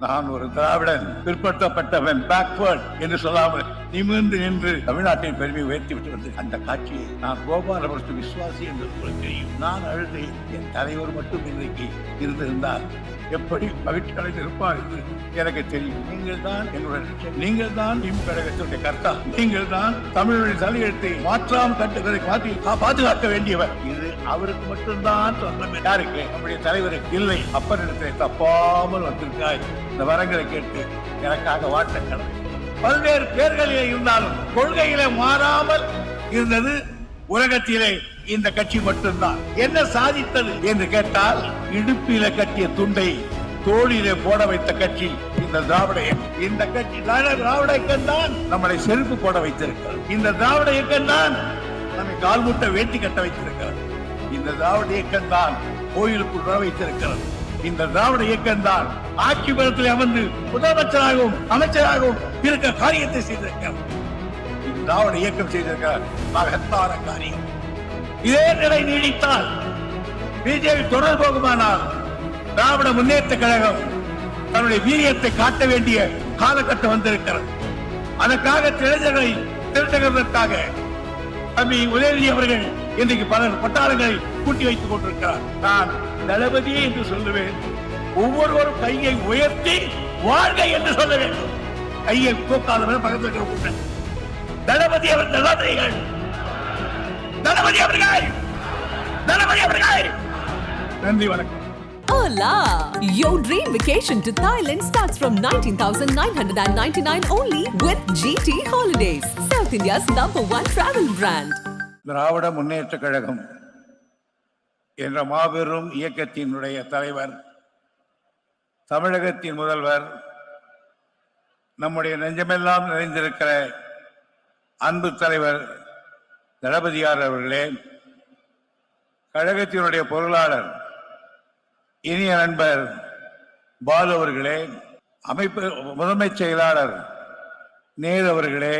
நான் ஒரு திராவிடன் பிற்படுத்தப்பட்டவன் பேக்வர்ட் என்று சொல்லாமல் நிமிர்ந்து நின்று தமிழ்நாட்டின் பெருமை உயர்த்தி விட்டு வந்து அந்த காட்சியை நான் கோபாலபுரத்து விசுவாசி என்று உங்களுக்கு தெரியும் நான் அழுது என் தலைவர் மட்டும் இன்றைக்கு இருந்திருந்தால் எப்படி மகிழ்ச்சி அடைந்திருப்பார் என்று எனக்கு தெரியும். நீங்கள் தான் என்னுடைய நீங்கள் தான் கழகத்தினுடைய கர்த்தா. நீங்கள் தான் தமிழுடைய தலையெழுத்தை மாற்றாம் கட்டுகளை மாற்றி கா- பாதுகாக்க வேண்டியவர். இது அவருக்கு மட்டும்தான் சொந்தம். யாருக்கு? நம்முடைய தலைவருக்கு. இல்லை அப்பனிடத்தை தப்பாமல் வந்திருக்காய். இந்த வரங்களை கேட்டு எனக்காக வாழ்த்துக்கள் பல்வேறு பேர்களிலே இருந்தாலும் கொள்கையிலே மாறாமல் இருந்தது உலகத்திலே இந்த கட்சி மட்டும்தான். என்ன சாதித்தது என்று கேட்டால் இடுப்பில கட்டிய துண்டை தோழிலே போட வைத்த கட்சி இந்த திராவிட இயக்கம். இந்த கட்சி திராவிட திராவிட இயக்கம் தான். நம்மளை செருப்பு போட வைத்திருக்கிறது. இந்த திராவிட இயக்கம் தான் நம்மை கால்முட்டை வேட்டி கட்ட வைத்திருக்கிறது. இந்த திராவிட இயக்கம் தான் கோயிலுக்கு நுழ வைத்திருக்கிறது. இந்த திராவிட இயக்கம் தான் ஆட்சி பலத்தில் அமர்ந்து முதலமைச்சராகவும் அமைச்சராகவும் இருக்க காரியத்தை செய்திருக்கிறார். இந்த திராவிட இயக்கம் செய்திருக்கிற மகத்தான காரியம். இதே நிலை நீடித்தால் பிஜேபி தொடர் போகுமானால் திராவிட முன்னேற்ற கழகம் தன்னுடைய வீரியத்தை காட்ட வேண்டிய காலகட்டம் வந்திருக்கிறது. அதற்காக இளைஞர்களை திரட்டுகிறதற்காக தம்பி உதயநிதி அவர்கள் இன்றைக்கு பலர் பட்டாளங்களை கூட்டி வைத்துக் கொண்டிருக்கிறார். நான் தளபதி என்று சொல்லுவேன். ஒவ்வொருவரும் கையை உயர்த்தி வாழ்க என்று சொல்ல வேண்டும். கையை தூக்காதவன் பக்கத்தில் இருக்கிற கூட்டம் தளபதி அவர் தளபதிகள். தளபதி அவர்கள். தளபதி அவர்கள். நன்றி வணக்கம். Hola! Your dream vacation to Thailand starts from 19,999 only with GT Holidays, South India's number one travel brand. Dravida Munnetra Kazhagam. என்ற மாபெரும் இயக்கத்தினுடைய தலைவர் தமிழகத்தின் முதல்வர் நம்முடைய நெஞ்சமெல்லாம் நிறைந்திருக்கிற அன்பு தலைவர் தளபதியார் அவர்களே கழகத்தினுடைய பொருளாளர் இனிய நண்பர் பாலு அவர்களே அமைப்பு முதன்மைச் செயலாளர் நேரு அவர்களே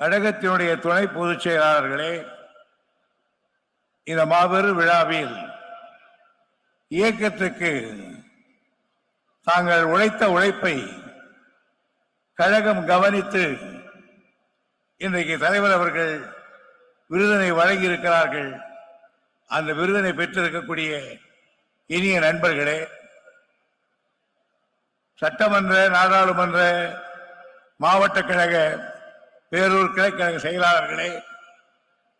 கழகத்தினுடைய துணை பொதுச் செயலாளர்களே இந்த மாபெரும் விழாவில் இயக்கத்துக்கு தாங்கள் உழைத்த உழைப்பை கழகம் கவனித்து இன்றைக்கு தலைவர் அவர்கள் விருதினை வழங்கியிருக்கிறார்கள். அந்த விருதனை பெற்றிருக்கக்கூடிய இனிய நண்பர்களே சட்டமன்ற நாடாளுமன்ற மாவட்ட கழக பேரூர் கிளைக்கழக செயலாளர்களே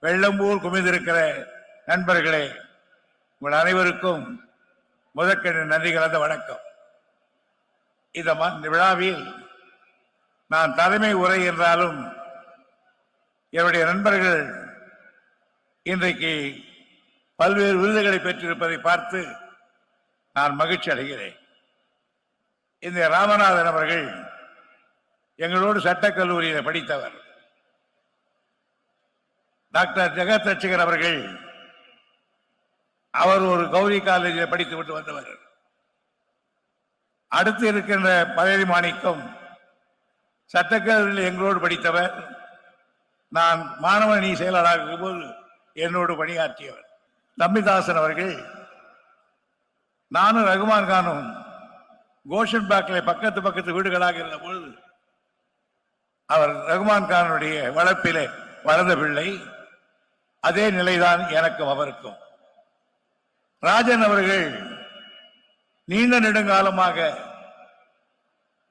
வெள்ளம்பூர் குமிந்திருக்கிற நண்பர்களே உங்கள் அனைவருக்கும் முதற்கண் நன்றி கலந்த வணக்கம். இந்த ம- இந்த விழாவில் நான் தலைமை உரை என்றாலும் என்னுடைய நண்பர்கள் இன்றைக்கு பல்வேறு விருதுகளை பெற்றிருப்பதை பார்த்து நான் மகிழ்ச்சி அடைகிறேன். இந்த ராமநாதன் அவர்கள் எங்களோடு சட்டக்கல்லூரியில் படித்தவர். டாக்டர் ஜெகத் ரட்சகர் அவர்கள் அவர் ஒரு கௌரி காலேஜில் படித்து விட்டு வந்தவர். அடுத்து இருக்கின்ற பதவி மாணிக்கம் சட்டக்கல்லூரியில் எங்களோடு படித்தவர். நான் மாணவனி செயலாளராக இருக்கும்போது என்னோடு பணியாற்றியவர். தம்பிதாசன் அவர்கள் நானும் ரகுமான் கானும் கோஷன் பேக்கில் பக்கத்து பக்கத்து வீடுகளாக இருந்த பொழுது அவர் ரகுமான் கானுடைய வளர்ப்பிலே வளர்ந்த பிள்ளை. அதே நிலைதான் எனக்கும் அவருக்கும். ராஜன் அவர்கள் நீண்ட நெடுங்காலமாக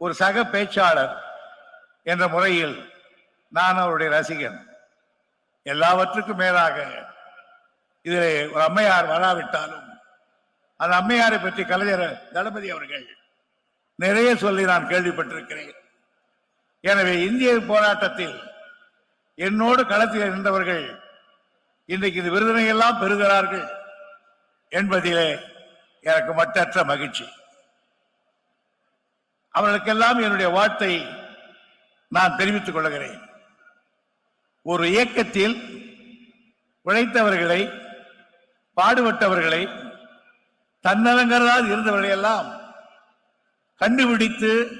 ஒரு சக பேச்சாளர் என்ற முறையில் நான் அவருடைய ரசிகன். எல்லாவற்றுக்கும் மேலாக இதில் ஒரு அம்மையார் வராவிட்டாலும் அந்த அம்மையாரை பற்றி கலைஞர் தளபதி அவர்கள் நிறைய சொல்லி நான் கேள்விப்பட்டிருக்கிறேன். எனவே இந்திய போராட்டத்தில் என்னோடு களத்தில் இருந்தவர்கள் இன்றைக்கு இந்த விருதினை எல்லாம் பெறுகிறார்கள். என்பதிலே எனக்கு மட்டற்ற மகிழ்ச்சி. அவர்களுக்கெல்லாம் என்னுடைய வாழ்த்தை நான் தெரிவித்துக் கொள்கிறேன். ஒரு இயக்கத்தில் உழைத்தவர்களை பாடுபட்டவர்களை தன்னலங்கரால் இருந்தவர்களை எல்லாம் கண்டுபிடித்து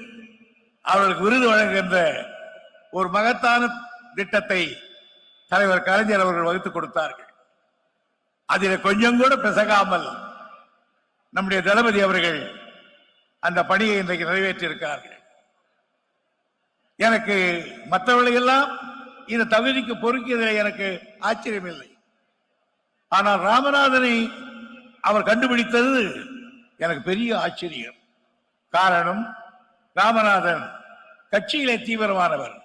அவர்களுக்கு விருது வழங்குகின்ற ஒரு மகத்தான திட்டத்தை தலைவர் கலைஞர் அவர்கள் வகுத்துக் கொடுத்தார்கள். அதில் கொஞ்சம் கூட பிசகாமல் நம்முடைய தளபதி அவர்கள் அந்த பணியை இன்றைக்கு நிறைவேற்றியிருக்கிறார்கள். எனக்கு மற்றவர்களையெல்லாம் இந்த தகுதிக்கு பொறுக்கியதில் எனக்கு ஆச்சரியம் இல்லை ஆனால் ராமநாதனை அவர் கண்டுபிடித்தது எனக்கு பெரிய ஆச்சரியம். காரணம் ராமநாதன் கட்சியிலே தீவிரமானவர்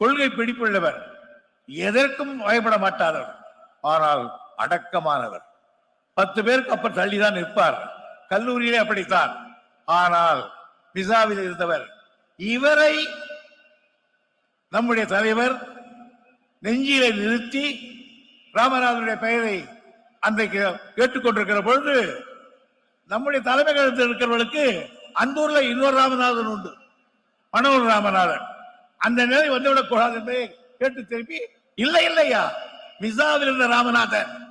கொள்கை பிடிப்புள்ளவர் எதற்கும் பயப்பட மாட்டாரவர் ஆனால் அடக்கமானவர். பத்து பேருக்கு அப்புறம் தள்ளிதான் நிற்பார். கல்லூரியிலே அப்படித்தான். ஆனால் பிசாவில் இருந்தவர். இவரை நம்முடைய தலைவர் நெஞ்சிலே நிறுத்தி ராமநாதனுடைய பெயரை அன்றைக்கு கேட்டுக்கொண்டிருக்கிற பொழுது நம்முடைய தலைமையகத்தில் இருக்கிறவர்களுக்கு அந்தூர்ல இன்னொரு ராமநாதன் உண்டு. மனோர் ராமநாதன். அந்த நிலை வந்துவிடக் கூடாது என்பதை கேட்டு திருப்பி இல்லை இல்லையா? மிசாவில் இருந்த ராமநாதன்.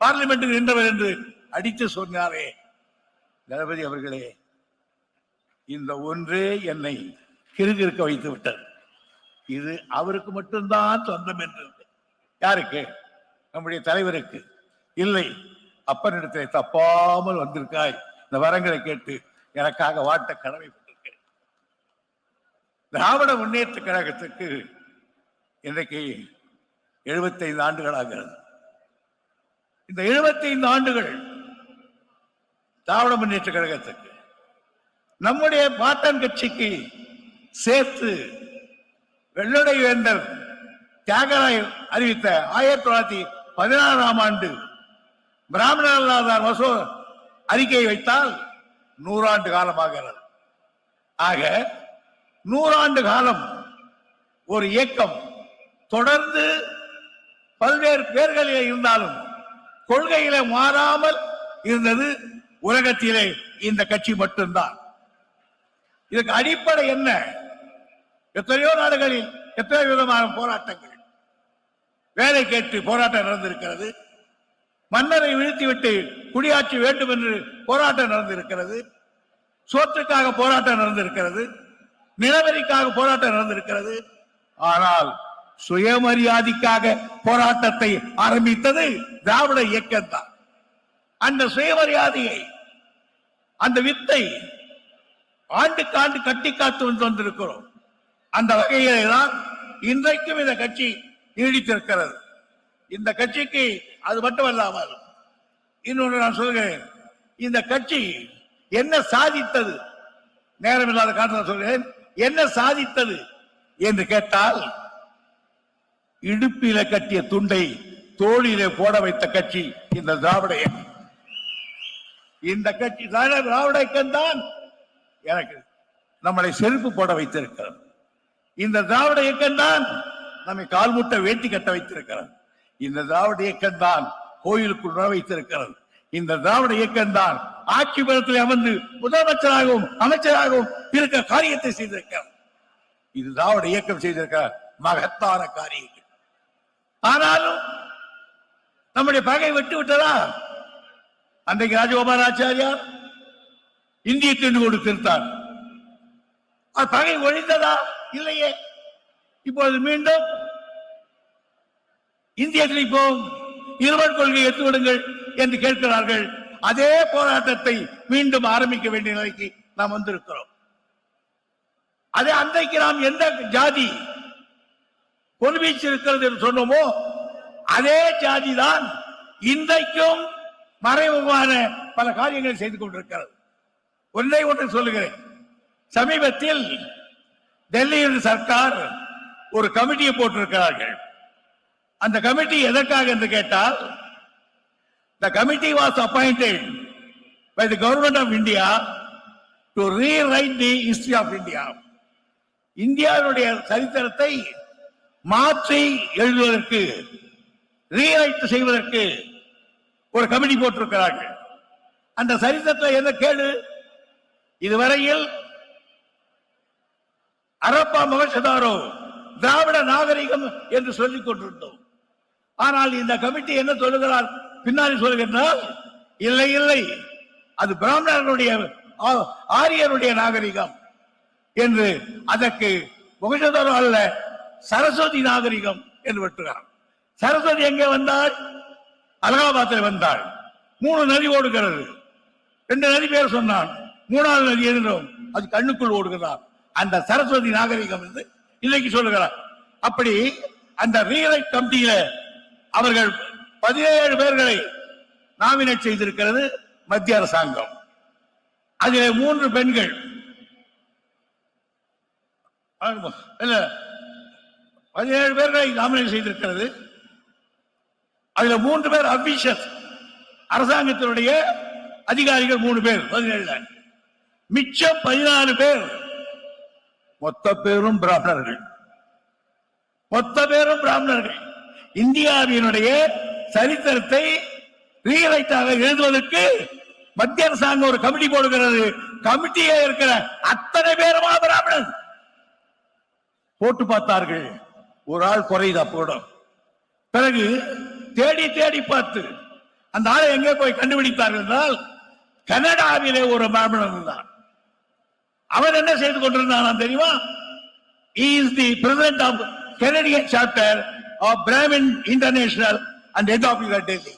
பார்லிமெண்ட்டுக்கு நின்றவர் என்று அடித்து சொன்னாரே. தளபதி அவர்களே இந்த ஒன்றே என்னை கிறுகிறுக்க வைத்து விட்டது. இது அவருக்கு மட்டும்தான் சொந்தம் என்று யாருக்கு? நம்முடைய தலைவருக்கு. இல்லை அப்பனிடத்தில் தப்பாமல் வந்திருக்காய். இந்த வரங்களை கேட்டு எனக்காக வாட்ட கடமைப்பட்டிருக்கேன் திராவிட முன்னேற்ற கழகத்துக்கு இன்றைக்கு எழுபத்தைந்து ஆண்டுகள் ஆகிறது இந்த எழுபத்தைந்து ஆண்டுகள் திராவிட முன்னேற்ற கழகத்துக்கு நம்முடைய பாட்டன் கட்சிக்கு சேர்த்து வெள்ளடை வேந்தர் தியாகராய் அறிவித்த ஆயிரத்தி தொள்ளாயிரத்தி பதினாறாம் ஆண்டு பிராமணர் வசோ அறிக்கையை வைத்தால் நூறாண்டு காலமாகிறது. ஆக நூறாண்டு காலம் ஒரு இயக்கம் தொடர்ந்து பல்வேறு பேர்களிலே இருந்தாலும் கொள்கையில மாறாமல் இருந்தது உலகத்திலே இந்த கட்சி மட்டும்தான். இதுக்கு அடிப்படை என்ன? எத்தனையோ நாடுகளில் எத்தனை விதமான போராட்டங்கள். வேலை கேட்டு போராட்டம் நடந்திருக்கிறது. மன்னரை வீழ்த்திவிட்டு குடியாட்சி வேண்டும் என்று போராட்டம் நடந்திருக்கிறது. சோற்றுக்காக போராட்டம் நடந்திருக்கிறது. நிலவரிக்காக போராட்டம் நடந்திருக்கிறது. ஆனால் சுயமரியாதைக்காக போராட்டத்தை ஆரம்பித்தது திராவிட இயக்கம் தான் அந்த சுயமரியாதையை அந்த வித்தை ஆண்டுக்கு ஆண்டு கட்டி காத்து வந்து வந்திருக்கிறோம். அந்த வகையிலே தான் இன்றைக்கும் இந்த கட்சி நீடித்திருக்கிறது. இந்த கட்சிக்கு அது மட்டுமல்லாமல் இன்னொன்று நான் சொல்கிறேன். இந்த கட்சி என்ன சாதித்தது? நேரமில்லாத காரணம் சொல்கிறேன். என்ன சாதித்தது என்று கேட்டால் இடுப்பில கட்டிய துண்டை தோழிலே போட வைத்த கட்சி இந்த திராவிட இயக்கம். இந்த கட்சி திராவிட இயக்கம் தான்? எனக்கு நம்மளை செருப்பு போட வைத்திருக்கிறது. இந்த திராவிட இயக்கம் தான் நம்மை கால்முட்டை வேட்டி கட்ட வைத்திருக்கிறது. இந்த திராவிட இயக்கம் தான் கோயிலுக்குள் நுழ வைத்திருக்கிறது. இந்த திராவிட இயக்கம் தான் ஆட்சி பலத்தில் அமர்ந்து முதலமைச்சராகவும் அமைச்சராகவும் இருக்க காரியத்தை செய்திருக்கிறார் இது திராவிட இயக்கம் செய்திருக்கிற மகத்தான காரியம். ஆனாலும் நம்முடைய பகை விட்டு விட்டதா? அன்றைக்கு ராஜகோபாலாச்சாரியார் இந்திய திண்டு கொடுத்திருந்தார் அது பகை ஒழிந்ததா? இல்லையே. இப்போது மீண்டும் இந்திய திணிப்போம் இருவர் கொள்கை எடுத்துவிடுங்கள் என்று கேட்கிறார்கள். அதே போராட்டத்தை மீண்டும் ஆரம்பிக்க வேண்டிய நிலைக்கு நாம் வந்திருக்கிறோம். அதே அன்றைக்கு நாம் எந்த ஜாதி பொன்வீச்சு இருக்கிறது என்று சொன்னோமோ அதே ஜாதி தான் இன்றைக்கும் மறைமுகமான பல காரியங்களை செய்து கொண்டிருக்கிறது. ஒன்றை ஒன்று சொல்லுகிறேன். சமீபத்தில் டெல்லியில் சர்க்கார் ஒரு கமிட்டியை போட்டிருக்கிறார்கள். அந்த கமிட்டி எதற்காக என்று கேட்டால் the committee was appointed by the government of India to rewrite the history of India இந்தியாவுடைய சரித்திரத்தை மாற்றி எழுதுவதற்கு ரீரைட் செய்வதற்கு ஒரு கமிட்டி போட்டிருக்கிறார்கள். அந்த சரித்திரத்தில் என்ன கேடு இதுவரையில் அரப்பா முகசதாரோ திராவிட நாகரிகம் என்று சொல்லிக் கொண்டிருந்தோம். ஆனால் இந்த கமிட்டி என்ன சொல்லுகிறார்? பின்னாடி சொல்லுகின்றால் இல்லை இல்லை அது பிராமணர்களுடைய ஆரியருடைய நாகரிகம் என்று அதற்கு முகசதாரோ அல்ல சரஸ்வதி நாகரிகம் என்று விட்டுகிறார். சரஸ்வதி எங்கே வந்தாள்? அலகாபாத்தில் வந்தாள். மூணு நதி ஓடுகிறது. ரெண்டு நதி பேர் சொன்னான். மூணாவது நதி என்றும் அது கண்ணுக்குள் ஓடுகிறார். அந்த சரஸ்வதி நாகரிகம் என்று இன்னைக்கு சொல்லுகிறார். அப்படி அந்த ரீலை கமிட்டியில அவர்கள் பதினேழு பேர்களை நாமினேட் செய்திருக்கிறது மத்திய அரசாங்கம். அதில் மூன்று பெண்கள். இல்ல பதினேழு பேர்களை நாமினேட் செய்திருக்கிறது. அதுல மூன்று பேர் அபிஷியல் அரசாங்கத்தினுடைய அதிகாரிகள் மூணு பேர் பதினேழுல. மிச்சம் பதினாலு பேர் மொத்த பேரும் பிராமணர்கள். மொத்த பேரும் பிராமணர்கள். இந்தியாவினுடைய சரித்திரத்தை ரீரைட்டாக எழுதுவதற்கு மத்திய அரசாங்கம் ஒரு கமிட்டி போடுகிறது. கமிட்டியே இருக்கிற அத்தனை பேருமா பிராமணன்? போட்டு பார்த்தார்கள். ஒரு ஆள் குறையுது? அப்போட பிறகு தேடி தேடி பார்த்து அந்த ஆளை எங்கே போய் கண்டுபிடித்தார்கள் என்றால் கனடாவிலே ஒரு பிராமணன் இருந்தான். அவன் என்ன செய்து கொண்டிருந்தான் தெரியுமா? Is the president of Canadian chapter of Brahmin international and head officer Delhi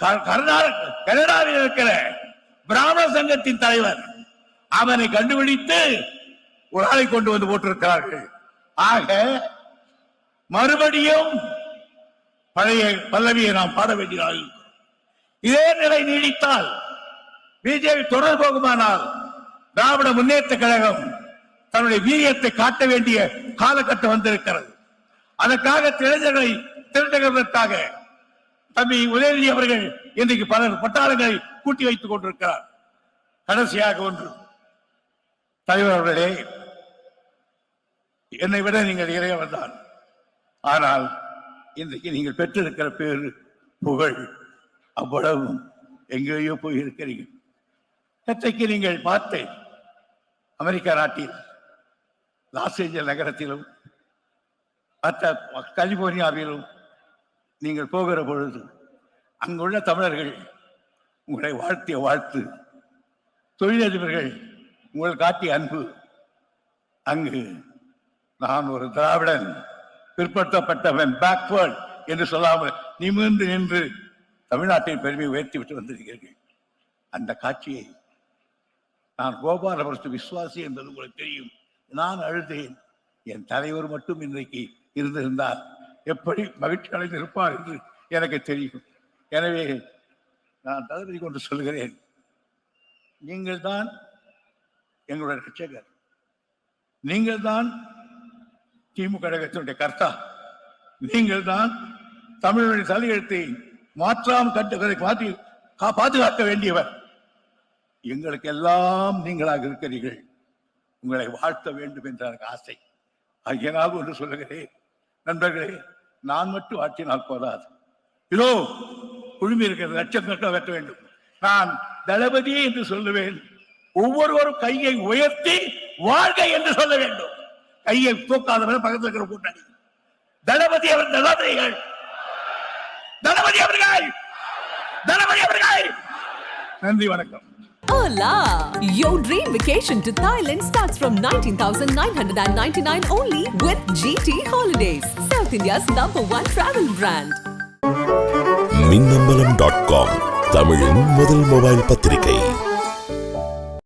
Karnataka கனடாவில் இருக்கிற பிராமண சங்கத்தின் தலைவர் அவனை கண்டுபிடித்து ஒரு ஆளை கொண்டு வந்து போட்டிருக்கிறார்கள். ஆக மறுபடியும் பழைய பல்லவியை நாம் பாட வேண்டியதாக இதே நிலை நீடித்தால் பிஜேபி தொடர் போகுமானால் திராவிட முன்னேற்ற கழகம் தன்னுடைய வீரியத்தை காட்ட வேண்டிய காலகட்டம் வந்திருக்கிறது. அதற்காக இளைஞர்களை திரட்டுகிறதற்காக தம்பி உதயநிதி அவர்கள் இன்றைக்கு பல பட்டாளங்களை கூட்டி வைத்துக் கொண்டிருக்கிறார். கடைசியாக ஒன்று. தலைவர் அவர்களே என்னை விட நீங்கள் இறையவர் தான் ஆனால் இன்றைக்கு நீங்கள் பெற்றிருக்கிற பேர் புகழ். அவ்வளவும் எங்கேயோ போயிருக்கிறீர்கள். நேற்றைக்கு நீங்கள் பார்த்து அமெரிக்கா நாட்டில் லாஸ் ஏஞ்சல் நகரத்திலும் மற்ற கலிபோர்னியாவிலும் நீங்கள் போகிற பொழுது அங்குள்ள தமிழர்கள் உங்களை வாழ்த்திய வாழ்த்து தொழிலதிபர்கள் உங்கள் காட்டிய அன்பு. அங்கு நான் ஒரு திராவிடன் பிற்படுத்தப்பட்டவன் பேக்வேர்ட் என்று சொல்லாமல் நிமிர்ந்து நின்று தமிழ்நாட்டின் பெருமையை உயர்த்தி விட்டு வந்திருக்கிறீர்கள். அந்த காட்சியை நான் கோபாலபுரத்து விசுவாசி என்பது உங்களுக்கு தெரியும். நான் அழுதேன். என் தலைவர் மட்டும் இன்றைக்கு இருந்திருந்தார். எப்படி மகிழ்ச்சி அடைந்திருப்பார் என்று எனக்கு தெரியும். எனவே நான் தளபதி கொண்டு சொல்கிறேன். நீங்கள் தான் எங்களுடைய ரட்சகர். நீங்கள் தான் திமுக கழகத்தினுடைய கர்த்தா. நீங்கள் தான் தமிழுடைய தலையெழுத்தை மாற்றாம் கட்டு மாற்றி கா- பாதுகாக்க வேண்டியவர். எங்களுக்கு எல்லாம் நீங்களாக இருக்கிறீர்கள். உங்களை வாழ்த்த வேண்டும் என்ற எனக்கு ஆசை. ஆகியனால் ஒன்று சொல்லுகிறேன். நண்பர்களே நான் மட்டும் ஆற்றினால் போதாது. இதோ குழுமி இருக்கிறது லட்சக்கணக்காக வெட்ட வேண்டும். நான் தளபதி என்று சொல்லுவேன். ஒவ்வொருவரும் கையை உயர்த்தி வாழ்க என்று சொல்ல வேண்டும். கையை தூக்காதவரை பக்கத்தில் இருக்கிற கூட்டணி தளபதி அவர் தளபதிகள் தளபதி அவர்கள் தளபதி அவர்கள் நன்றி வணக்கம் Hola! Your dream vacation to Thailand starts from 19,999 only with GT Holidays, South India's number one travel brand. Minnambalam dot com தமிழின் முதல் மொபைல் பத்திரிகை